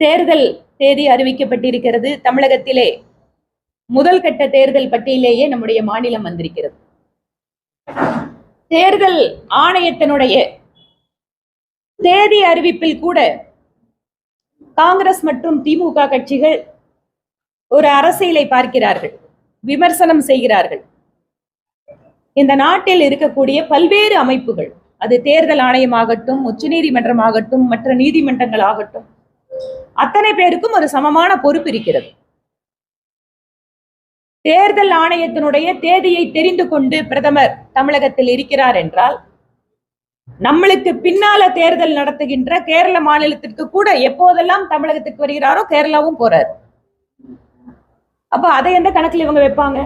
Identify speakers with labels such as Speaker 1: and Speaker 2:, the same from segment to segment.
Speaker 1: தேர்தல் தேதி அறிவிக்கப்பட்டிருக்கிறது. தமிழகத்திலே முதல் கட்ட தேர்தல் பட்டியலேயே நம்முடைய மாநிலம் வந்திருக்கிறது. தேர்தல் ஆணையத்தினுடைய தேதி அறிவிப்பில் கூட காங்கிரஸ் மற்றும் திமுக கட்சிகள் ஒரு அரசியலை பார்க்கிறார்கள் விமர்சனம் செய்கிறார்கள். இந்த நாட்டில் இருக்கக்கூடிய பல்வேறு அமைப்புகள் அது தேர்தல் ஆணையமாகட்டும் உச்சநீதிமன்றமாகட்டும் மற்ற நீதிமன்றங்கள் ஆகட்டும் அத்தனை பேருக்கும் ஒரு சமமான பொறுப்பு இருக்கிறது. தேர்தல் ஆணையத்தினுடைய தேதியை தெரிந்து கொண்டு பிரதமர் தமிழகத்தில் இருக்கிறார் என்றால் நம்மளுக்கு பின்னால தேர்தல் நடத்துகின்ற கேரள மாநிலத்திற்கு கூட எப்போதெல்லாம் தமிழகத்துக்கு வருகிறாரோ கேரளாவும் போறார். அப்ப அதை எந்த கணக்கில் இவங்க வைப்பாங்க?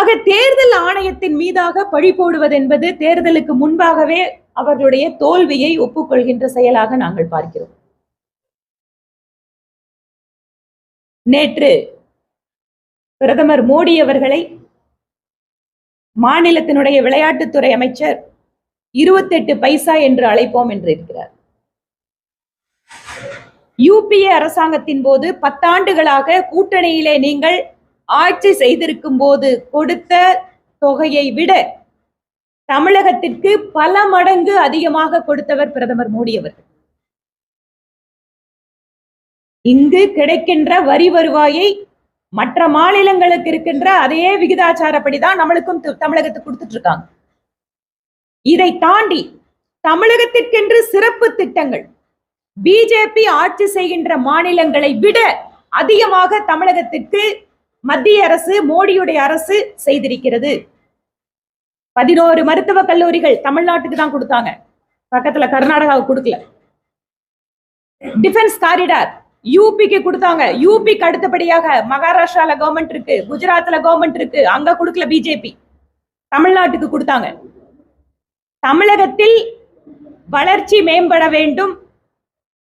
Speaker 1: ஆக தேர்தல் ஆணையத்தின் மீதாக பழி போடுவது என்பது தேர்தலுக்கு முன்பாகவே அவர்களுடைய தோல்வியை ஒப்புக்கொள்கின்ற செயலாக நாங்கள் பார்க்கிறோம். நேற்று பிரதமர் மோடி அவர்களை மாநிலத்தினுடைய விளையாட்டுத்துறை அமைச்சர் இருபத்தெட்டு பைசா என்று அழைப்போம் என்று இருக்கிறார். யூபிஏ அரசாங்கத்தின் போது பத்தாண்டுகளாக கூட்டணியிலே நீங்கள் ஆட்சி செய்திருக்கும் போது கொடுத்த தொகையை விட தமிழகத்திற்கு பல மடங்கு அதிகமாக கொடுத்தவர் பிரதமர் மோடி அவர்கள். இங்கு கிடைக்கின்ற வரி வருவாயை மற்ற மாநிலங்களுக்கு இருக்கின்ற அதே விகிதாச்சாரப்படிதான் நம்மளுக்கும் தமிழகத்துக்கு கொடுத்துட்டு இருக்காங்க இதை தாண்டி தமிழகத்திற்கென்று சிறப்பு திட்டங்கள் பிஜேபி ஆட்சி செய்கின்ற மாநிலங்களை விட அதிகமாக தமிழகத்திற்கு மத்திய அரசு மோடியுடைய அரசு செய்திருக்கிறது. பதினோரு மருத்துவக் கல்லூரிகள் தமிழ்நாட்டுக்கு தான் கொடுத்தாங்க. பக்கத்துல கர்நாடகாவுக்கு கொடுக்கல. டிஃபென்ஸ் காரிடார் யூபிக்கு கொடுத்தாங்க. யூபிக்கு அடுத்தபடியாக மகாராஷ்டிரால கவர்மெண்ட் இருக்கு குஜராத்ல கவர்மெண்ட் இருக்கு அங்க கொடுக்கல பிஜேபி தமிழ்நாட்டுக்கு கொடுத்தாங்க. தமிழகத்தில் வளர்ச்சி மேம்பட வேண்டும்.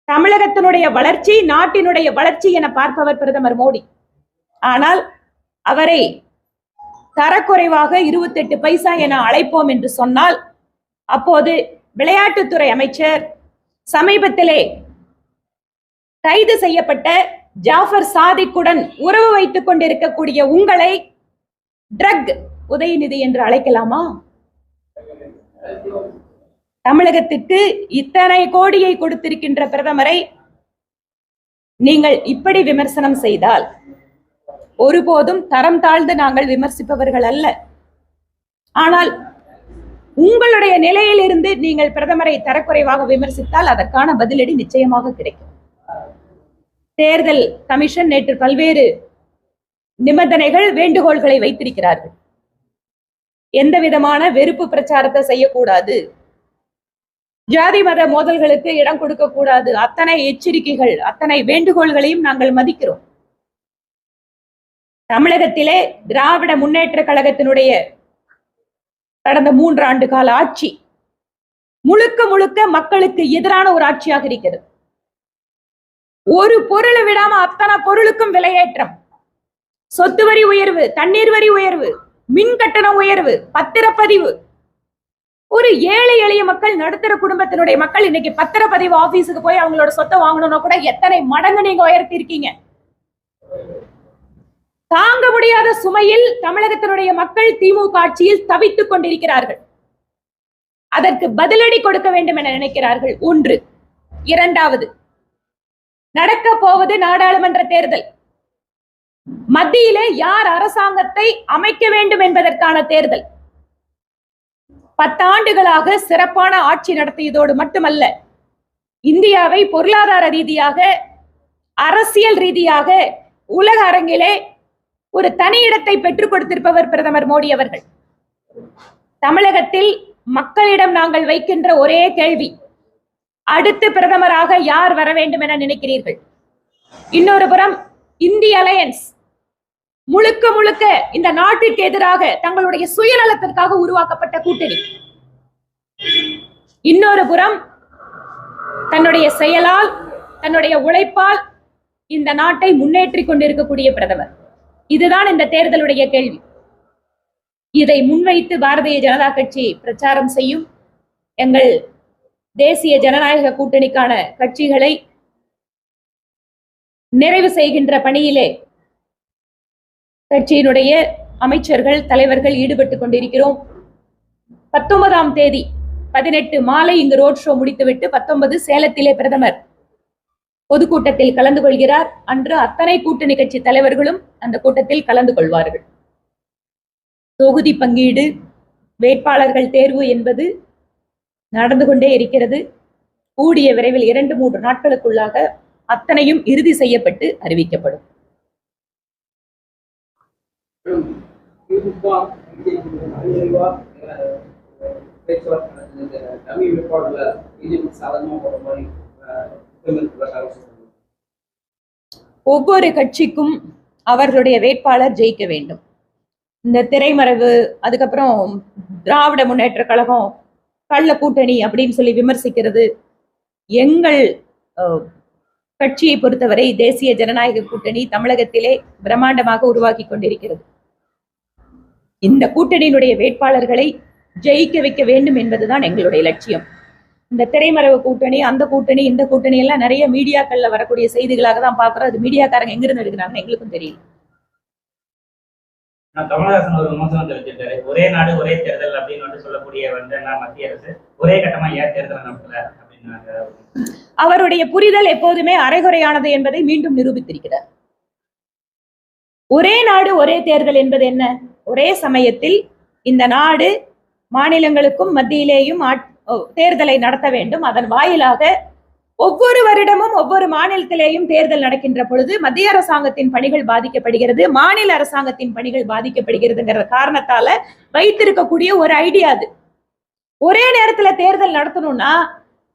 Speaker 1: தமிழகத்தினுடைய வளர்ச்சி நாட்டினுடைய வளர்ச்சி என பார்ப்பவர் பிரதமர் மோடி. ஆனால் அவரை தரக்குறைவாக இருபத்தெட்டு பைசா என அழைப்போம் என்று சொன்னால் அப்போது விளையாட்டுத்துறை அமைச்சர் சமீபத்திலே கைது செய்யப்பட்ட ஜாஃபர் சாதிக்குடன் உறவு வைத்துக் கொண்டிருக்கக்கூடிய உங்களை ட்ரக் உதயநிதி என்று அழைக்கலாமா? தமிழகத்திற்கு இத்தனை கோடியை கொடுத்திருக்கின்ற பிரதமரை நீங்கள் இப்படி விமர்சனம் செய்தால் ஒருபோதும் தரம் தாழ்ந்து நாங்கள் விமர்சிப்பவர்கள் அல்ல. ஆனால் உங்களுடைய நிலையிலிருந்து நீங்கள் பிரதமரை தரக்குறைவாக விமர்சித்தால் அதற்கான பதிலடி நிச்சயமாக கிடைக்கும். தேர்தல் கமிஷன் நேற்று பல்வேறு நிபந்தனைகள் வேண்டுகோள்களை வைத்திருக்கிறார்கள். எந்த விதமான வெறுப்பு பிரச்சாரத்தை செய்யக்கூடாது. ஜாதி மத மோதல்களுக்கு இடம் கொடுக்க கூடாது அத்தனை எச்சரிக்கைகள் அத்தனை வேண்டுகோள்களையும் நாங்கள் மதிக்கிறோம். தமிழகத்திலே திராவிட முன்னேற்ற கழகத்தினுடைய கடந்த மூன்று ஆண்டு கால ஆட்சி முழுக்க முழுக்க மக்களுக்கு எதிரான ஒரு ஆட்சியாக இருக்கிறது. ஒரு பொருளை விடாம அத்தனை பொருளுக்கும் விலையேற்றம். சொத்து வரி உயர்வு தண்ணீர் வரி உயர்வு மின் கட்டண உயர்வு பத்திரப்பதிவு. ஒரு ஏழை எளிய மக்கள் நடுத்தர குடும்பத்தினுடைய மக்கள் இன்னைக்கு பத்திரப்பதிவு ஆபீஸுக்கு போய் அவங்களோட சொத்தை வாங்கணும்னா கூட எத்தனை மடங்கு நீங்க உயர்த்தி இருக்கீங்க தாங்க முடியாத சுமையில் தமிழகத்தினுடைய மக்கள் திமுக ஆட்சியில் தவித்துக் கொண்டிருக்கிறார்கள். அதற்கு பதிலடி கொடுக்க வேண்டும் என நினைக்கிறார்கள். ஒன்று. இரண்டாவது நடக்க போவது நாடாளுமன்ற தேர்தல். மத்தியிலே யார் அரசாங்கத்தை அமைக்க வேண்டும் என்பதற்கான தேர்தல். பத்தாண்டுகளாக சிறப்பான ஆட்சி நடத்தியதோடு மட்டுமல்ல இந்தியாவை பொருளாதார ரீதியாக அரசியல் ரீதியாக உலக அரங்கிலே ஒரு தனி இடத்தை பெற்றுக் கொடுத்திருப்பவர் பிரதமர் மோடி அவர்கள். தமிழகத்தில் மக்களிடம் நாங்கள் வைக்கின்ற ஒரே கேள்வி அடுத்து பிரதமராக யார் வர வேண்டும் என நினைக்கிறீர்கள்? இன்னொரு புறம் இந்திய அலையன்ஸ். முழுக்க முழுக்க இந்த நாட்டிற்கு எதிராக தங்களுடைய சுயநலத்திற்காக உருவாக்கப்பட்ட கூட்டணி. இன்னொரு புறம் தன்னுடைய செயலால் தன்னுடைய உழைப்பால் இந்த நாட்டை முன்னேற்றி கொண்டிருக்கக்கூடிய பிரதமர். இதுதான் இந்த தேர்தலுடைய கேள்வி. இதை முன்வைத்து பாரதிய ஜனதா கட்சி பிரச்சாரம் செய்யும் எங்கள் தேசிய ஜனநாயக கூட்டணிக்கான கட்சிகளை நிறைவு செய்கின்ற பணியிலே கட்சியினுடைய அமைச்சர்கள் தலைவர்கள் ஈடுபட்டு கொண்டிருக்கிறோம். பத்தொன்பதாம் தேதி பதினெட்டு மாலை இங்கு ரோட் ஷோ முடித்துவிட்டு பத்தொன்பது சேலத்திலே பிரதமர் பொதுக்கூட்டத்தில் கலந்து கொள்கிறார். அன்று அத்தனை கூட்டணி கட்சி தலைவர்களும் அந்த கூட்டத்தில் கலந்து கொள்வார்கள். தொகுதி பங்கீடு வேட்பாளர்கள் தேர்வு என்பது நடந்து கொண்டே இருக்கிறது. கூடிய விரைவில் இரண்டு மூன்று நாட்களுக்குள்ளாக அத்தனையும் இறுதி செய்யப்பட்டு அறிவிக்கப்படும். ஒவ்வொரு கட்சிக்கும் அவர்களுடைய வேட்பாளர் ஜெயிக்க வேண்டும். இந்த திரைமறைவு அதுக்கப்புறம் திராவிட முன்னேற்ற கழகம் கள்ள கூட்டணி அப்படின்னு சொல்லி விமர்சிக்கிறது எங்கள் கட்சியை பொறுத்தவரை தேசிய ஜனநாயக கூட்டணி தமிழகத்திலே பிரம்மாண்டமாக உருவாக்கி கொண்டிருக்கிறது. இந்த கூட்டணியினுடைய வேட்பாளர்களை ஜெயிக்க வைக்க வேண்டும் என்பதுதான் எங்களுடைய லட்சியம். இந்த திரைமறைவு கூட்டணி அந்த கூட்டணி இந்த கூட்டணி எல்லாம் நிறைய மீடியாக்கள்ல வரக்கூடிய செய்திகளாக தான் பாக்குறோம் அது மீடியாக்காரங்க எங்கிருந்து எடுக்கிறாங்க எங்களுக்கும் தெரியல.
Speaker 2: கமலஹாசன் ஒரு விமர்சனம் தெரிவிச்சிருக்காரு ஒரே நாடு ஒரே தேர்தல் அப்படின்னு வந்து சொல்லக்கூடிய வந்து மத்திய அரசு ஒரே கட்டமா ஏன் தேர்தல் நடத்தல அப்படின்னாங்க.
Speaker 1: அவருடைய புரிதல் எப்போதுமே அரைகுறையானது என்பதை மீண்டும் நிரூபித்திருக்கிறார். ஒரே நாடு ஒரே தேர்தல் என்பது என்ன? ஒரே சமயத்தில் இந்த நாடு மாநிலங்களுக்கும் மத்தியிலேயும் தேர்தலை நடத்த வேண்டும். அதன் வாயிலாக ஒவ்வொரு வருடமும் ஒவ்வொரு மாநிலத்திலேயும் தேர்தல் நடக்கின்ற பொழுது மத்திய அரசாங்கத்தின் பணிகள் பாதிக்கப்படுகிறது மாநில அரசாங்கத்தின் பணிகள் பாதிக்கப்படுகிறதுங்கிற காரணத்தால வைத்திருக்கக்கூடிய ஒரு ஐடியா அது. ஒரே நேரத்துல தேர்தல் நடத்தணும்னா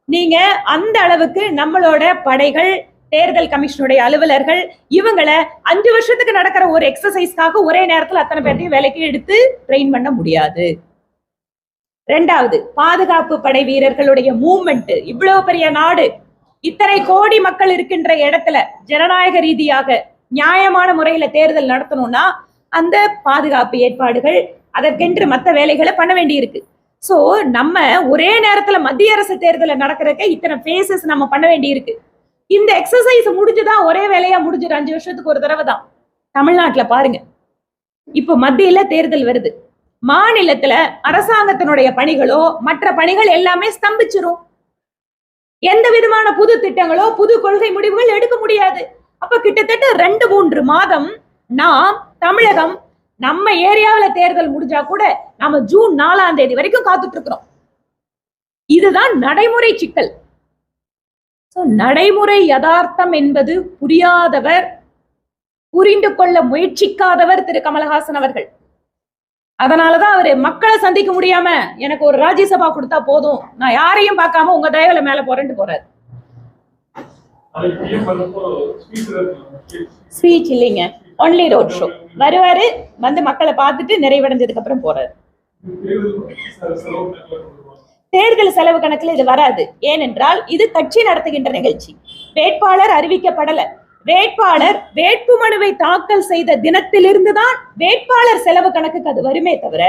Speaker 1: நீங்க அந்த அளவுக்கு நம்மளோட படைகள் தேர்தல் கமிஷனுடைய அலுவலர்கள் இவங்களை அஞ்சு வருஷத்துக்கு நடக்கிற ஒரு எக்ஸசைஸ்க்காக ஒரே நேரத்துல அத்தனை பேர்த்தையும் வேலைக்கு எடுத்து ட்ரெயின் பண்ண முடியாது. ரெண்டாவது பாதுகாப்பு படை வீரர்களுடைய மூவ்மெண்ட் இவ்வளவு பெரிய நாடு இத்தனை கோடி மக்கள் இருக்கின்ற இடத்துல ஜனநாயக ரீதியாக நியாயமான முறையில தேர்தல் நடத்தணும்னா அந்த பாதுகாப்பு ஏற்பாடுகள் அதற்கென்று மற்ற வேலைகளை பண்ண வேண்டியிருக்கு. ஸோ நம்ம ஒரே நேரத்துல மத்திய அரசு தேர்தலை நடக்கிறக்க இத்தனை ஃபேஸஸ் நம்ம பண்ண வேண்டியிருக்கு. இந்த எக்ஸசைஸ் முடிஞ்சுதான் ஒரே வேலையா முடிஞ்சிடும் அஞ்சு வருஷத்துக்கு ஒரு தடவை தான். தமிழ்நாட்டுல பாருங்க. இப்போ மத்தியில தேர்தல் வருது. மாநிலத்துல அரசாங்கத்தினுடைய பணிகளோ மற்ற பணிகள் எல்லாமே ஸ்தம்பிச்சிரும். எந்த விதமான புது திட்டங்களோ புது கொள்கை முடிவுகள் எடுக்க முடியாது. அப்ப கிட்டத்தட்ட ரெண்டு மூன்று மாதம் நாம் தமிழகம் நம்ம ஏரியாவுல தேர்தல் முடிஞ்சா கூட நாம ஜூன் நாலாம் தேதி வரைக்கும் காத்துட்டு இருக்கிறோம் இதுதான் நடைமுறை சிக்கல். நடைமுறை யதார்த்தம் என்பது புரியாதவர் புரிந்து கொள்ள முயற்சிக்காதவர் திரு கமலஹாசன் அவர்கள். அதனாலதான் அவரு மக்களை சந்திக்க முடியாம எனக்கு ஒரு ராஜ்யசபா கொடுத்தா போதும். நான் யாரையும் பார்க்காம உங்க தயவுல மேல போறேன்ட்டு போறாரு. ஸ்பீச் இல்லைங்க. ஒன்லி ரோட் ஷோ வருவாரு வந்து மக்களை பார்த்துட்டு நிறைவடைஞ்சதுக்கு அப்புறம் போறாரு. தேர்தல் செலவு கணக்குல இது வராது. ஏனென்றால் இது கட்சி நடத்துகின்ற நிகழ்ச்சி. வேட்பாளர் அறிவிக்கப்படலை. வேட்பாளர் வேட்புமனுவை தாக்கல் செய்த தினத்திலிருந்து தான் வேட்பாளர் செலவு கணக்குக்கு அது வருமே தவிர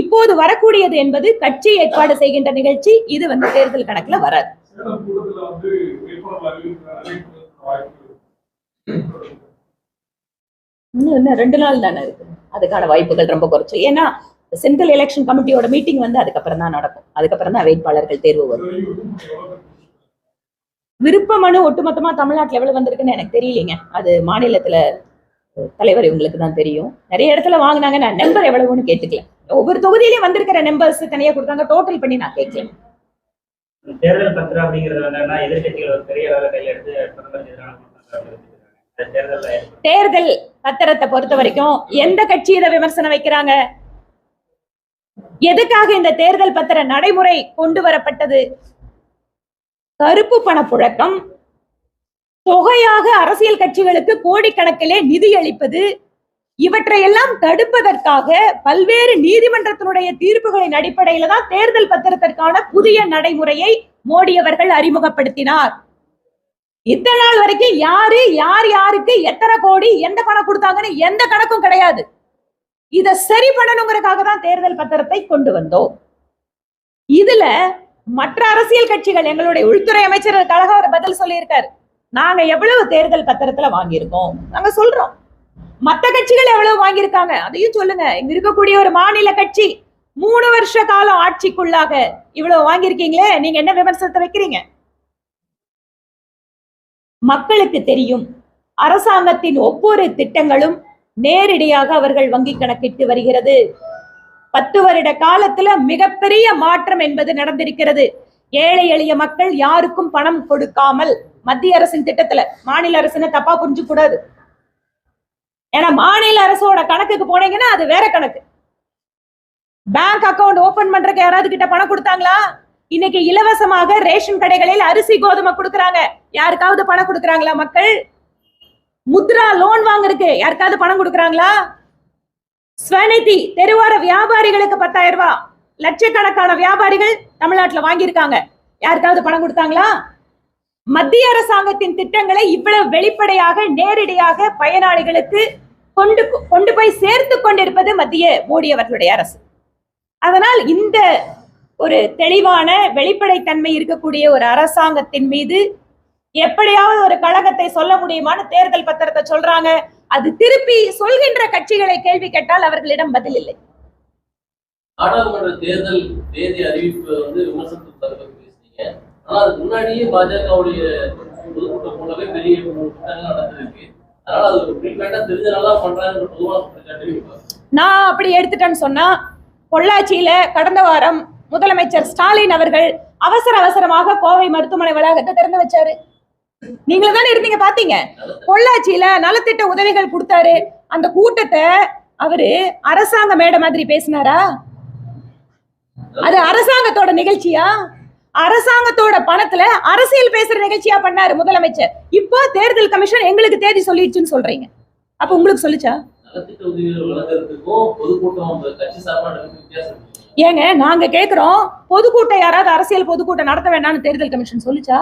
Speaker 1: இப்போது வரக்கூடியது என்பது கட்சி ஏற்பாடு செய்கின்ற நிகழ்ச்சி. இது வந்து தேர்தல் கணக்குல வராது. இன்னும் இன்னும் ரெண்டு நாள் தானே இருக்கு. அதுக்கான வாய்ப்புகள் ரொம்ப குறைச்சு. ஏன்னா சென்ட்ரல் எலெக்ஷன் கமிட்டியோட மீட்டிங் வந்து அதுக்கப்புறம் தான் நடக்கும். அதுக்கப்புறம் தான் வேட்பாளர்கள் தேர்வு வரும். விருப்ப மனு ஒட்டுமொத்தமா தமிழ்நாட்டுல எவ்வளவு வந்திருக்குன்னு எனக்கு தெரியலைங்க. அது மாநிலத்துல தலைவர் இவங்களுக்கு தான் தெரியும். நிறைய இடத்துல வாங்குனாங்க. நான் நம்பர் எவ்வளவுன்னு கேட்டுக்கல. ஒவ்வொரு தொகுதியிலயும் வந்திருக்கிற நம்பர்ஸ் தனியா கொடுத்தாங்க. டோட்டல் பண்ணி நான் கேட்கல.
Speaker 2: தேர்தல் பத்திரம் அப்படிங்கிறது என்னன்னா ஒரு பெரிய அளவில் கையில் எடுத்து
Speaker 1: தேர்தல் பத்திரத்தை பொறுத்த வரைக்கும் எந்த கட்சி இதை விமர்சனம் வைக்கிறாங்க? எதுக்காக இந்த தேர்தல் பத்திர நடைமுறை கொண்டு வரப்பட்டது? கருப்பு பண புழக்கம். தொகையாக அரசியல் கட்சிகளுக்கு கோடிக்கணக்கிலே நிதி அளிப்பது. இவற்றையெல்லாம் தடுப்பதற்காக பல்வேறு நீதிமன்றத்தினுடைய தீர்ப்புகளின் அடிப்படையில தான் தேர்தல் பத்திரத்திற்கான புதிய நடைமுறையை மோடி அவர்கள் அறிமுகப்படுத்தினார். இத்தனை நாள் வரைக்கும் யாரு யார் யாருக்கு எத்தனை கோடி எந்த பணம் கொடுத்தாங்கன்னு எந்த கணக்கும் கிடையாது. இத சரி பண்ணணுங்கிறதுக்காக தான் தேர்தல் பத்திரத்தை கொண்டு வந்தோம். இதுல மற்ற அரசியல் கட்சிகள் எங்களுடைய உள்துறை அமைச்சர் கழக அவர் பதில் சொல்லியிருக்காரு. நாங்க எவ்வளவு தேர்தல் பத்திரத்துல வாங்கியிருக்கோம்? நாங்க சொல்றோம். மத்த கட்சிகள் எவ்வளவு வாங்கியிருக்காங்க? அதையும் சொல்லுங்க. இங்க இருக்கக்கூடிய ஒரு மாநில கட்சி மூணு வருஷ காலம் ஆட்சிக்குள்ளாக இவ்வளவு வாங்கியிருக்கீங்களே? நீங்க என்ன விமர்சனத்தை வைக்கிறீங்க? மக்களுக்கு தெரியும். அரசாங்கத்தின் ஒவ்வொரு திட்டங்களும் நேரடியாக அவர்கள் வங்கி கணக்கிட்டு வருகிறது. பத்து வருட காலத்துல மிகப்பெரிய மாற்றம் என்பது நடந்திருக்கிறது. ஏழை எளிய மக்கள் யாருக்கும் பணம் கொடுக்காமல் மத்திய அரசின் திட்டத்துல மாநில அரசுன்னு தப்பா புரிஞ்சு கூடாது. ஏன்னா மாநில அரசோட கணக்குக்கு போனீங்கன்னா அது வேற கணக்கு. பேங்க் அக்கவுண்ட் ஓபன் பண்றதுக்கு யாராவது கிட்ட பணம் கொடுத்தாங்களா? இன்னைக்கு இலவசமாக ரேஷன் கடைகளில் அரிசி கோதுமை கொடுக்குறாங்க. யாருக்காவது பணம் கொடுக்குறாங்களா மக்கள்? முத்ரா லோன் வாங்குறதுக்கு யாருக்காவது பணம் கொடுக்குறாங்களா? ஸ்வநிதி தெருவார வியாபாரிகளுக்கு பத்தாயிரம் ரூபாய் லட்சக்கணக்கான வியாபாரிகள் தமிழ்நாட்டில் வாங்கியிருக்காங்க. யாருக்காவது பணம் கொடுத்தாங்களா? மத்திய அரசாங்கத்தின் திட்டங்களை இவ்வளவு வெளிப்படையாக நேரடியாக பயனாளிகளுக்கு கொண்டு கொண்டு போய் சேர்த்து கொண்டிருப்பது மத்திய மோடி அவர்களுடைய அரசு. அதனால் இந்த ஒரு தெளிவான வெளிப்படைத்தன்மை இருக்கக்கூடிய ஒரு அரசாங்கத்தின் மீது எப்படியாவது ஒரு கழகத்தை சொல்ல முடியுமான்னு தேர்தல் பத்திரத்தை சொல்றாங்க. அது திருப்பி சொல்கின்ற கட்சிகளை கேள்வி கேட்டால் அவர்களிடம் பதில் இல்லை.
Speaker 3: நாடாளுமன்ற தேர்தல் தேதி அறிவிப்பு வந்து விமர்சனத்துக்கு தரப்பட்டு பேசுனீங்க. ஆனா அதுக்கு முன்னாடியே பாஜகவுடைய பொதுக்கூட்டம் போலவே பெரிய கூட்டங்கள் நடந்திருக்கு. அதனால அது ஒரு ப்ரீபேண்டா தெரிஞ்சனால பண்றாங்க வைப்பாங்க.
Speaker 1: நான் அப்படி எடுத்துட்டேன்னு சொன்னா பொள்ளாச்சியில கடந்த வாரம் முதலமைச்சர் ஸ்டாலின் அவர்கள் அவசர அவசரமாக கோவை மருத்துவமனை வளாகத்தை திறந்து வச்சாரு. நீங்களும் தானே இருந்தீங்க பாத்தீங்க? பொள்ளாச்சியில நலத்திட்ட உதவிகள் கொடுத்தாரு. அந்த கூட்டத்தை அவரு அரசாங்க மேடை மாதிரி பேசினாரா? அது அரசாங்கத்தோட நிகழ்ச்சியா? அரசாங்கத்தோட பணத்துல அரசியல் பேசுற நிகழ்ச்சியா பண்ணாரு முதலமைச்சர். இப்போ தேர்தல் கமிஷன் எங்களுக்கு தேதி சொல்லிடுச்சுன்னு சொல்றீங்க. அப்ப உங்களுக்கு சொல்லுச்சா. ஏங்க நாங்க கேக்குறோம் பொதுக்கூட்டம் யாராவது அரசியல் பொதுக்கூட்டம் நடத்த வேண்டாம்னு தேர்தல் கமிஷன் சொல்லுச்சா?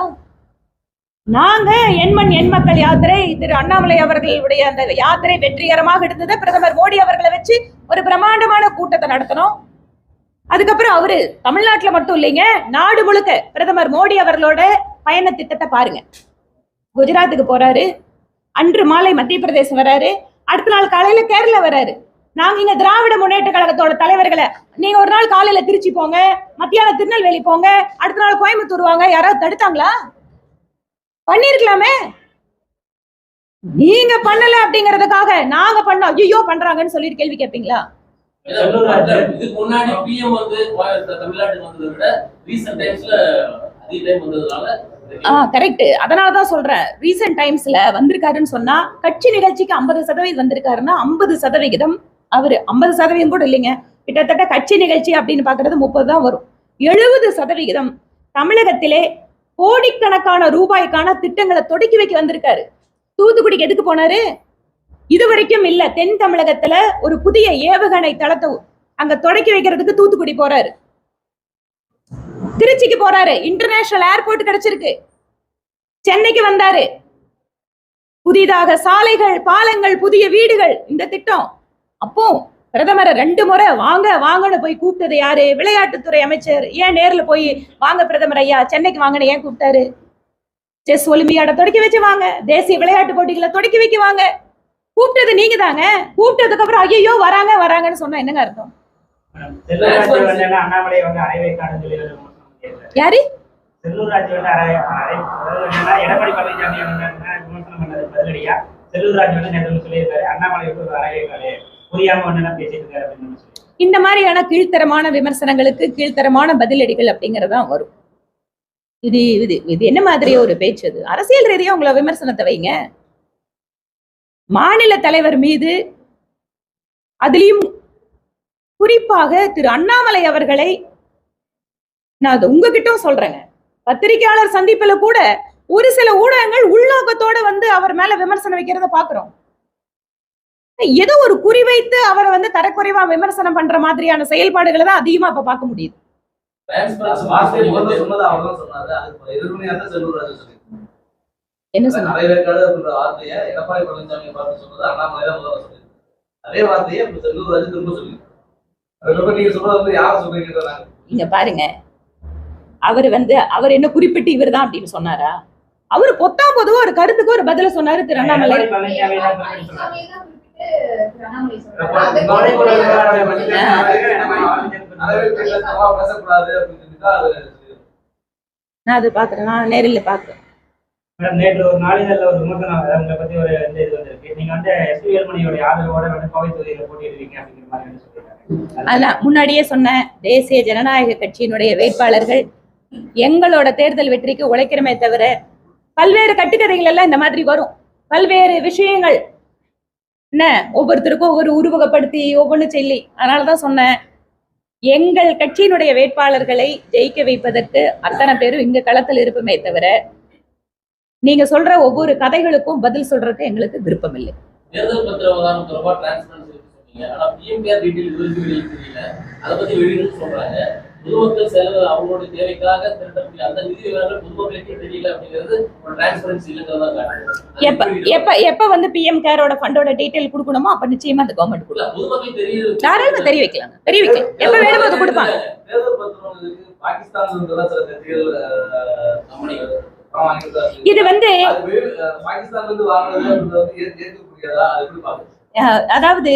Speaker 1: நாங்க எண்மண் எண் மக்கள் யாத்திரை திரு அண்ணாமலை அவர்களுடைய அந்த யாத்திரை வெற்றிகரமாக இருந்தது. பிரதமர் மோடி அவர்களை வச்சு ஒரு பிரம்மாண்டமான கூட்டத்தை நடத்தணும். அதுக்கப்புறம் அவரு தமிழ்நாட்டுல மட்டும் இல்லைங்க நாடு முழுக்க பிரதமர் மோடி அவர்களோட பயண திட்டத்தை பாருங்க. குஜராத்துக்கு போறாரு அன்று மாலை மத்திய பிரதேசம் வராரு அடுத்த நாள் காலையில கேரளா வராரு. நாங்க இங்க திராவிட முன்னேற்ற கழகத்தோட தலைவர்களை நீங்க ஒரு நாள் காலையில திருச்சி போங்க மத்தியானம் திருநெல்வேலி போங்க அடுத்த நாள் கோயம்புத்தூர் வாங்க யாராவது தடுத்தாங்களா? பண்ணிருக்கலாமே? நீங்க பண்ணல அப்படிங்கறதுக்காக நாங்க பண்ணோம். ஐயோ பண்றாங்கன்னு சொல்லிட்டு கேள்வி கேட்பீங்களா?
Speaker 3: ஏன்னா, மத்த- இதுக்கு முன்னாடி பிஎம் வந்து கோய- தமிழ்நாட்டுக்கு வந்ததை விட ரீசெண்ட் டைம்ஸ்ல அதிக டைம் வந்ததுனால
Speaker 1: ஆ கரெக்ட் அதனாலதான் சொல்றேன். ரீசெண்ட் டைம்ஸ்ல வந்திருக்காருன்னு சொன்னா கட்சி நிகழ்ச்சிக்கு ஐம்பது சதவீதம் வந்திருக்காருன்னா ஐம்பது சதவிகிதம் அவரு. ஐம்பது சதவீதம் கூட இல்லைங்க. கிட்டத்தட்ட கட்சி நிகழ்ச்சி அப்படின்னு பாக்குறது முப்பது தான் வரும். எழுபது சதவிகிதம் தமிழகத்திலே கோடிக்கணக்கான ரூபாய்க்கான திட்டங்களை தொடக்கி வைக்க வந்திருக்காரு. தூத்துக்குடிக்கு எதுக்கு போனாரு? இது வரைக்கும் இல்ல தென் தமிழகத்துல ஒரு புதிய ஏவுகணை தளத்தை அங்க தொடக்கி வைக்கிறதுக்கு தூத்துக்குடி போறாரு. திருச்சிக்கு போறாரு இன்டர்நேஷனல் ஏர்போர்ட் கிடைச்சிருக்கு. சென்னைக்கு வந்தாரு. புதிதாக சாலைகள் பாலங்கள் புதிய வீடுகள் இந்த திட்டம். அப்போ பிரதமரை ரெண்டு முறை வாங்க வாங்கன்னு போய் கூப்பிட்டது யாரு? விளையாட்டுத்துறை அமைச்சர். ஏன் நேர்ல போய் வாங்க பிரதமர் ஐயா? சென்னைக்கு வாங்கன்னு ஏன் கூப்பிட்டாரு? செஸ் ஒலிம்பியாட தொடக்கி வச்சு வாங்க. தேசிய விளையாட்டு போட்டிகளை தொடக்கி வைக்க வாங்க. கூப்பிட்டது நீங்க தாங்க. கூப்பிட்டதுக்கு அப்புறம் ஐயோ வராங்க வராங்கன்னு சொன்னா என்னங்க அர்த்தம். யாரு?
Speaker 2: செல்லூர் ராஜு வந்து புரியாம பேசிட்டு இருக்காரு அப்படின்னு
Speaker 1: இந்த மாதிரியான கீழ்த்தரமான விமர்சனங்களுக்கு கீழ்த்தரமான பதிலடிகள் அப்படிங்கறதான் வரும். இது இது இது என்ன மாதிரி ஒரு பேச்சு அது? அரசியல் ரீதியா உங்களை விமர்சனத்தை வைங்க. மாநில தலைவர் மீது அதுலயும் குறிப்பாக திரு அண்ணாமலை அவர்களை நான் அது உங்ககிட்டயும் சொல்றேங்க. பத்திரிகையாளர் சந்திப்புல கூட ஒரு சில ஊடகங்கள் உள்நோக்கத்தோட வந்து அவர் மேல விமர்சனம் வைக்கிறத பாக்குறோம் ஏதோ ஒரு குறிவைத்து அவரை வந்து தரக்குறைவா விமர்சனம் பண்ற மாதிரியான செயல்பாடுகளை தான் அதிகமா இப்ப பார்க்க முடியுது. என்ன
Speaker 4: நீங்க
Speaker 1: பாருங்க. அவர் வந்து அவர் என்ன குறிப்பிட்டு இவர் தான் அப்படின்னு சொன்னாரா? அவரு பொத்தாம் பொதுவா ஒரு கருத்துக்கு ஒரு பதில சொன்னாரு திரு அண்ணாமலை. நான் அது பாக்குறேன் நான் நேரில் பாக்குறேன்
Speaker 2: மேடம், நேற்று ஒரு நாளிதழில் ஒரு விமர்சனம் அதாவது உங்களை பத்தி ஒரு இந்த இது வந்திருக்கு. நீங்க வந்து எஸ்பி வேலுமணியோட ஆதரவோட வந்து கோவை தொகுதியில போட்டியிடுவீங்க அப்படிங்கிற மாதிரி வந்து சொல்லியிருக்காங்க.
Speaker 1: அதான் முன்னாடியே சொன்ன தேசிய ஜனநாயக கட்சியினுடைய வேட்பாளர்கள் எங்களோட தேர்தல் வெற்றிக்கு உழைக்கிறமே தவிர பல்வேறு கட்டுக்கதைகள் எல்லாம் இந்த மாதிரி வரும். பல்வேறு விஷயங்கள் என்ன? ஒவ்வொருத்தருக்கும் ஒவ்வொரு உருவகப்படுத்தி ஒவ்வொன்று சொல்லி. அதனாலதான் சொன்னேன். எங்கள் கட்சியினுடைய வேட்பாளர்களை ஜெயிக்க வைப்பதற்கு அத்தனை பேரும் இங்க களத்தில் இருப்போமே தவிர நீங்க சொல்ற ஒவ்வொரு கதைகளுக்கும் பதில் சொல்றதுக்கு எங்களுக்கு விருப்பம் இல்லை
Speaker 3: தேர்தல் அதை பத்தி சொல்றாங்க. பொதுமக்கள் செலவு அவங்களுடைய தேவைக்காக திரட்டக்கூடிய அந்த நிதி விவரங்கள் பொதுமக்களுக்கே தெரியல அப்படிங்கிறது ஒரு டிரான்ஸ்பரன்சி இல்லைங்கிறதா
Speaker 1: எப்ப எப்ப எப்ப வந்து பிஎம் கேரோட ஃபண்டோட டீடைல் கொடுக்கணுமோ அப்ப நிச்சயமா அந்த கவர்மெண்ட்
Speaker 3: பொதுமக்கள் தெரியுது.
Speaker 1: தாராளமா தெரிய வைக்கலாங்க. தெரிய வைக்கலாம் எப்ப வேணுமோ அதை கொடுப்பாங்க.
Speaker 4: தேர்தல் பத்திரம் பாகிஸ்தான்ல சில
Speaker 3: கம்பெனிகள்.
Speaker 1: இது வந்து
Speaker 4: பாகிஸ்தான்ல இருந்து வாங்குறது அது எப்படி
Speaker 1: அதாவது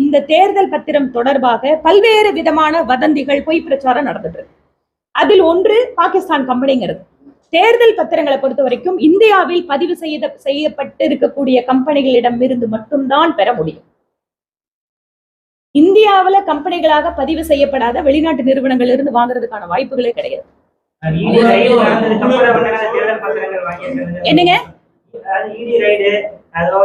Speaker 1: இந்த தேர்தல் பத்திரம் தொடர்பாக பல்வேறு விதமான வதந்திகள் பொய் பிரச்சாரம் நடந்துட்டு இருக்கு. அதில் ஒன்று பாகிஸ்தான் கம்பெனிங்கிறது. தேர்தல் பத்திரங்களை பொறுத்த வரைக்கும் இந்தியாவில் பதிவு செய்த செய்யப்பட்டு இருக்கக்கூடிய கம்பெனிகளிடம் இருந்து மட்டும்தான் பெற முடியும். இந்தியாவுல கம்பெனிகளாக பதிவு செய்யப்படாத வெளிநாட்டு நிறுவனங்கள் இருந்து வாங்குறதுக்கான வாய்ப்புகளே கிடையாது. என்னங்க?
Speaker 2: அதாவது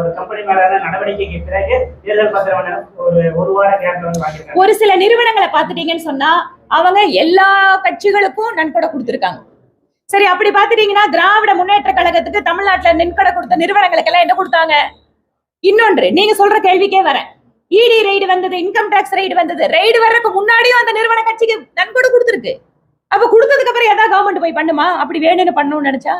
Speaker 2: ஒரு கம்பெனி மேலான நடவடிக்கைக்கு பிறகு தேர்தல் பத்திரம் ஒரு ஒரு வார கேப்ல வந்து வாங்கியிருக்காங்க.
Speaker 1: ஒரு சில நிறுவனங்களை பார்த்துட்டீங்கன்னு சொன்னா அவங்க எல்லா கட்சிகளுக்கும் நன்கொடை கொடுத்துருக்காங்க. சரி அப்படி பாத்துட்டீங்கன்னா திராவிட முன்னேற்ற கழகத்துக்கு தமிழ்நாட்டுல நன்கொடை கொடுத்த நிறுவனங்களுக்கு எல்லாம் என்ன கொடுத்தாங்க? இன்னொன்று நீங்க சொல்ற கேள்விக்கே வரேன். இடி ரைடு வந்தது இன்கம் டாக்ஸ் ரைடு வந்தது ரைடு வர்றதுக்கு முன்னாடியும் அந்த நிறுவன கட்சிக்கு நன்கொடை கொடுத்துருக்கு. அப்ப கொடுத்ததுக்கு அப்புறம் ஏதாவது கவர்மெண்ட் போய் பண்ணுமா? அப்படி வேணும்னு பண்ணணும்னு நினைச்சா?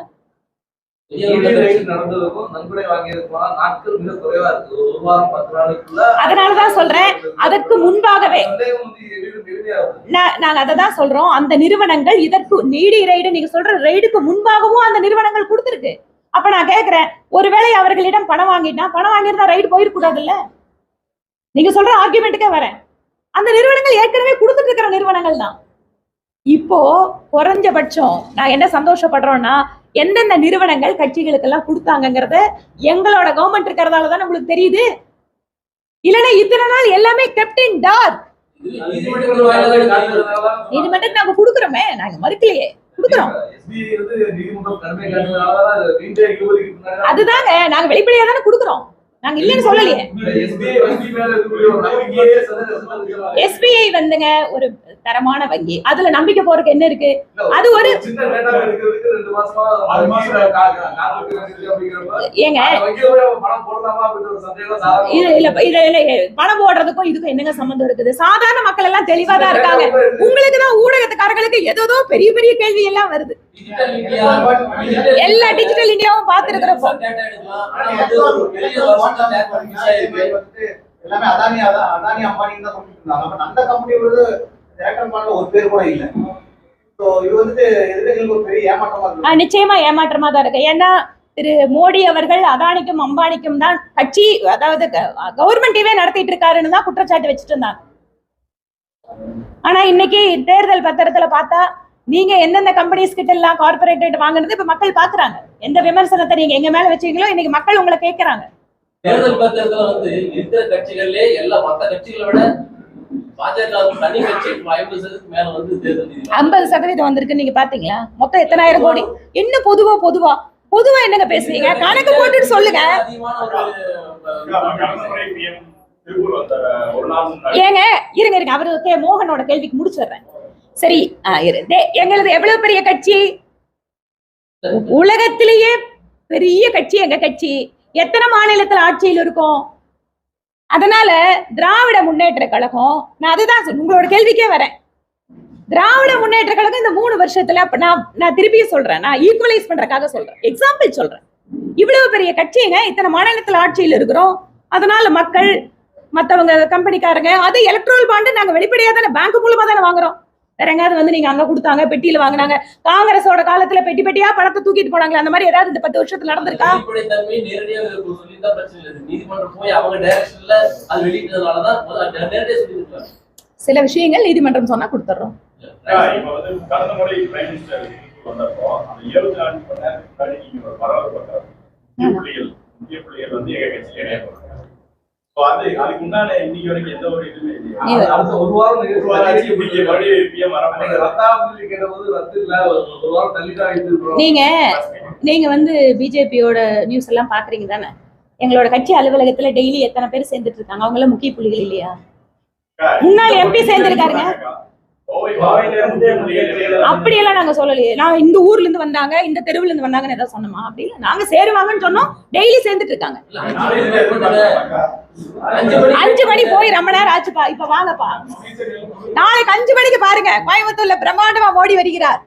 Speaker 1: அதனாலதான் சொல்றேன், அதற்கு முன்பாகவே. நாங்க அதை தான் சொல்றோம். அந்த நிறுவனங்கள் இதற்கு நீடி ரைடு நீங்க சொல்ற ரைடுக்கு முன்பாகவும் அந்த நிறுவனங்கள் கொடுத்துருக்கு. அப்ப நான் கேக்குறேன் ஒருவேளை அவர்களிடம் பணம் வாங்கிட்டா பணம் வாங்கியிருந்தா ரைடு போயிருக்கூடாதுல்ல நீங்க சொல்ற ஆர்குமெண்ட்டுக்கே வரேன். அந்த நிறுவனங்கள் ஏற்கனவே கொடுத்துட்டு இருக்கிற நிறுவனங்கள் தான். இப்போ குறைஞ்சபட்சம் நான் என்ன சந்தோஷப்படுறோம்னா எந்தெந்த நிறுவனங்கள் கட்சிகளுக்கெல்லாம் கொடுத்தாங்கங்கிறத எங்களோட கவர்மெண்ட் இருக்கிறதால தான் உங்களுக்கு தெரியுது? இல்லைன்னா இத்தனை நாள் எல்லாமே கெப்டின் டார்க்
Speaker 3: இது.
Speaker 1: நீதிமன்றத்துக்கு நாங்க கொடுக்குறோமே. நாங்க மறுக்கலையே. கொடுக்குறோம். அதுதாங்க. நாங்க வெளிப்படையா தானே கொடுக்குறோம். நாங்க இல்லைன்னு சொல்லலையே. எஸ்பிஐ வந்துங்க ஒரு தரமான வங்கி. அதுல நம்பிக்கை போறதுக்கு என்ன இருக்கு?
Speaker 4: இல்ல,
Speaker 1: அது ஒரு ஏங்க. இது இல்ல இது இல்ல பணம் போடுறதுக்கும் இதுக்கும் என்னங்க சம்மந்தம் இருக்குது? சாதாரண மக்கள் எல்லாம் தெளிவா தான் இருக்காங்க. உங்களுக்கு தான் ஊடகத்துக்காரர்களுக்கு ஏதோ பெரிய பெரிய கேள்வி எல்லாம் வருது. எல்லா டிஜிட்டல் இந்தியாவும் பார்த்திருக்கிறப்போ
Speaker 5: எல்லாமே அதானி அதான் அதானி அம்பானி தான் சொல்லிட்டு இருந்தாங்க. அந்த ஒரு பேர் கூட
Speaker 1: ஆஹ் நிச்சயமா ஏமாற்றமா தான் இருக்கு. ஏன்னா திரு மோடி அவர்கள் அதானிக்கும் அம்பானிக்கும் தான் கட்சி அதாவது கவர்மெண்டையே நடத்திட்டு இருக்காருன்னு தான் குற்றச்சாட்டு வச்சுட்டு இருந்தாங்க. ஆனா இன்னைக்கு தேர்தல் பத்திரத்துல பார்த்தா நீங்க எந்தெந்த கம்பெனிஸ் கிட்ட எல்லாம் கார்பரேட் வாங்கினது இப்ப மக்கள் பாக்குறாங்க. எந்த விமர்சனத்தை நீங்க எங்க மேல வச்சீங்களோ இன்னைக்கு மக்கள் உங்களை கேட்கறாங்க
Speaker 3: தேர்தல் பத்திரத்துல வந்து இருக்கிற கட்சிகள்லயே எல்லா மத்த கட்சிகளை விட ஐம்பது
Speaker 1: சதவீதம் வந்திருக்கு நீங்க பாத்தீங்களா? மொத்தம் எத்தனாயிரம் கோடி? என்ன பொதுவா பொதுவா பொதுவா என்னங்க பேசுறீங்க? கணக்கு போட்டுட்டு சொல்லுங்க. ஏங்க இருங்க இருங்க. அவரு கே. மோகனோட கேள்விக்கு முடிச்சிடுறேன். சரி எங்களது எவ்வளவு பெரிய கட்சி? உலகத்திலேயே பெரிய கட்சி எங்க கட்சி? எத்தனை மாநிலத்தில் ஆட்சியில் இருக்கும்? அதனால திராவிட முன்னேற்ற கழகம் நான் அதுதான் உங்களோட கேள்விக்கே வரேன். திராவிட முன்னேற்ற கழகம் இந்த மூணு வருஷத்துல நான் நான் திருப்பியும் சொல்றேன் நான் ஈக்குவலைஸ் பண்றதுக்காக சொல்றேன். எக்ஸாம்பிள் சொல்றேன். இவ்வளவு பெரிய கட்சிங்க இத்தனை மாநிலத்தில் ஆட்சியில் இருக்கிறோம். அதனால மக்கள் மற்றவங்க கம்பெனிக்காரங்க அது எலக்ட்ரல் பாண்டு நாங்கள் வெளிப்படையாக தானே பேங்க் மூலமா தானே வாங்குறோம். வேற எங்காவது வந்து நீங்க அங்க கொடுத்தாங்க பெட்டியில வாங்குனாங்க காங்கிரஸோட காலத்துல பெட்டி பெட்டியா பணத்தை தூக்கிட்டு போனாங்களே அந்த மாதிரி ஏதாவது இந்த பத்து வருஷத்துல நடந்திருக்கா? சில விஷயங்கள் நீதிமன்றம் சொன்னா
Speaker 6: வந்து கடந்த அதுக்கு முன்னால இன்னைக்கு வரைக்கும் எந்த ஒரு இதுவுமே இல்லையா?
Speaker 1: நீ-
Speaker 4: அடுத்த ஒரு வாரம்
Speaker 6: ஒரு
Speaker 4: நிகழ்ச்சி
Speaker 6: வாரம்
Speaker 4: ஆச்சு.
Speaker 6: ஆச்சு, இன்னைக்கு மறுபடியும் PM வர
Speaker 4: அன்னைக்கு
Speaker 6: போறாங்க.
Speaker 4: ரத்தாபுரி கேட்டபோது ரத்து இல்ல. ஒரு ஒரு வாரம் தள்ளிதான் எடுத்துருக்கோம்
Speaker 1: நீங்க நீங்க வந்து பிஜேபியோட நியூஸ் எல்லாம் பாக்குறீங்க தானே? எங்களோட கட்சி அலுவலகத்துல டெய்லி எத்தனை பேர் சேர்ந்துட்டு இருக்காங்க? அவங்க எல்லாம் முக்கிய புள்ளிகள் இல்லையா? முன்னாள் MP சேர்ந்திருக்காருங்க. அப்படியெல்லாம் நாங்க சொல்லலையே. நான் இந்த ஊர்ல இருந்து வந்தாங்க இந்த தெருவுல இருந்து வந்தாங்கன்னு ஏதாவது சொன்னோமா? அப்படி நாங்க சேருவாங்கன்னு சொன்னோம். டெய்லி சேர்ந்துட்டு இருக்காங்க.
Speaker 3: அஞ்சு மணி
Speaker 1: போய் ரொம்ப நேரம் ஆச்சுப்பா. இப்ப வாங்கப்பா. நாளைக்கு அஞ்சு மணிக்கு பாருங்க. கோயம்புத்தூர்ல பிரம்மாண்டமா ஓடி வருகிறார்.